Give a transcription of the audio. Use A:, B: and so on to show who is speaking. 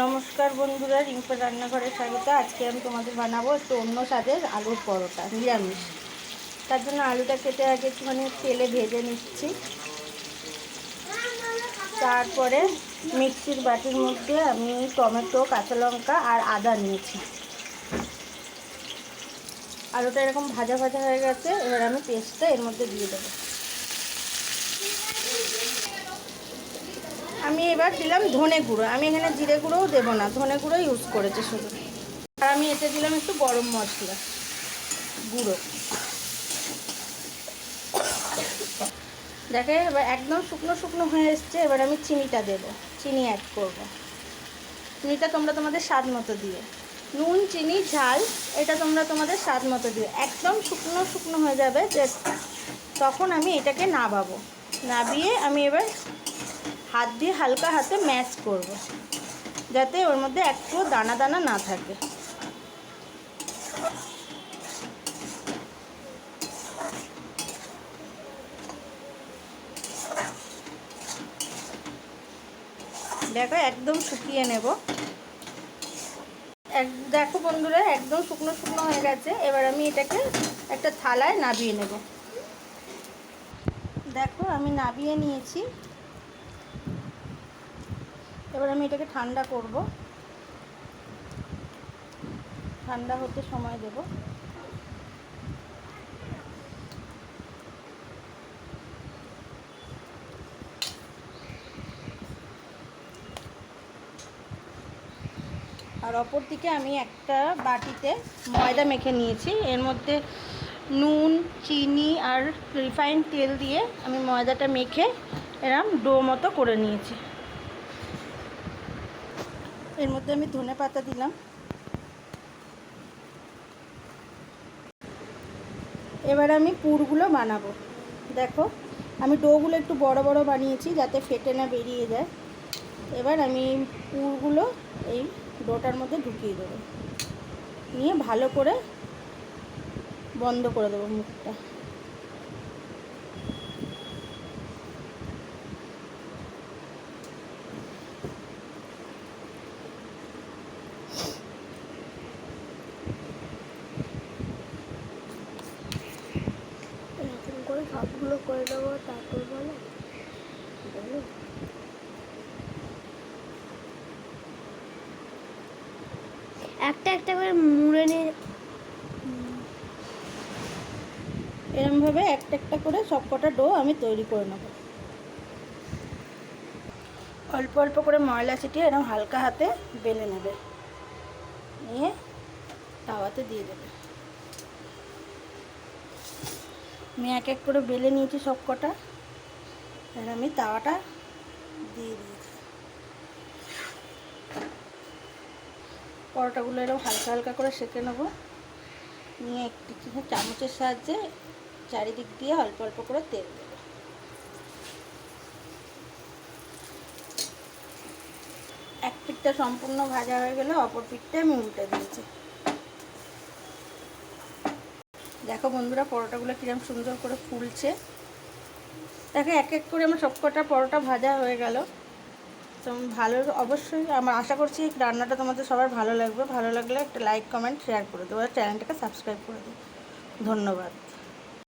A: নমস্কার বন্ধুরা রিঙ্কুর রান্নাঘরে স্বাগত। আজকে আমি তোমাদের বানাবো একটু অন্য স্বাদের আলুর পরোটা, নিরামিষ। তার জন্য আলুটা কেটে আগে একটুখানি তেলে ভেজে নিচ্ছি। তারপরে মিক্সির বাটির মধ্যে আমি টমেটো, কাঁচা লঙ্কা আর আদা নিয়েছি। আলুটা এরকম ভাজা ভাজা হয়ে গেছে, এবার আমি পেস্টটা এর মধ্যে দিয়ে দেবো। আমি এবার দিলাম ধনে গুঁড়ো। আমি এখানে জিরে গুঁড়োও দেবো না, ধনে গুঁড়ো ইউজ করেছি শুধু। আর আমি এতে দিলাম একটু গরম মশলা, গুঁড়ো। দেখে এবার একদম শুকনো শুকনো হয়ে এসছে, এবার আমি চিনিটা দেবো। চিনি অ্যাড করব। চিনিটা তোমরা তোমাদের স্বাদ মতো দিয়ে নুন, চিনি, ঝাল, এটা তোমরা তোমাদের স্বাদ মতো দিও। একদম শুকনো শুকনো হয়ে যাবে তখন আমি এটাকে নাবাবো। নাবিয়ে আমি এবার হাত দিয়ে হালকা হাতে ম্যাশ করব, যাতে ওর মধ্যে একটু দানা দানা না থাকে। দেখো, একদম শুকিয়ে নেব। দেখো বন্ধুরা, একদম শুকনো শুকনো হয়ে গেছে। এবার আমি এটাকে একটা থালায় নাবিয়ে নেব। দেখো, আমি নাবিয়ে নিয়েছি। এবার আমি এটাকে ঠান্ডা করব। ঠান্ডা হতে সময় দেব। আর অপর দিকে আমি একটা বাটিতে ময়দা মেখে নিয়েছি। এর মধ্যে নুন, চিনি আর রিফাইন তেল দিয়ে আমি ময়দাটা মেখে এরম ডো মতো করে নিয়েছি। এর মধ্যে আমি ধনে পাতা দিলাম। এবার আমি পুরগুলো বানাবো। দেখো, আমি ডোগুলো একটু বড় বড় বানিয়েছি যাতে ফেটে না বেরিয়ে যায়। এবার আমি পুরগুলো এই ডোটার মধ্যে ঢুকিয়ে দেবো। নিয়ে ভালো করে বন্ধ করে দেবো মুখটা
B: এরকম করে সবগুলো করে দেবো, তারপর বলো। একটা একটা করে মুড়ে নিয়ে
A: এরমভাবে একটা একটা করে সব কটা ডো আমি তৈরি করে নেব। অল্প অল্প করে ময়লা ছিটিয়ে এরকম হালকা হাতে বেলে নেবে। নিয়ে তাওয়াতে দিয়ে দেবে। আমি এক এক করে বেলে নিয়েছি সব কটা। এবার আমি তাওয়াটা দিয়ে দিয়েছি। পরোটাগুলো এরকম হালকা হালকা করে সেঁকে নেব। নিয়ে একটু চামচের সাহায্যে চারিদিক দিয়ে অল্প অল্প করে তেল দেবো। এক পিঠটা সম্পূর্ণ ভাজা হয়ে গেলে অপর পিঠটা আমি উল্টে দিয়েছি। দেখো বন্ধুরা, পরোটাগুলো কীরকম সুন্দর করে ফুলছে। দেখো, এক এক করে আমার সব কটা পরোটা ভাজা হয়ে গেল। তো ভালো, অবশ্যই আমার আশা করছি রান্নাটা তোমাদের সবার ভালো লাগবে। ভালো লাগলে একটা লাইক কমেন্ট শেয়ার করে দেবো। আর চ্যানেলটাকে সাবস্ক্রাইব করে দেবো। ধন্যবাদ।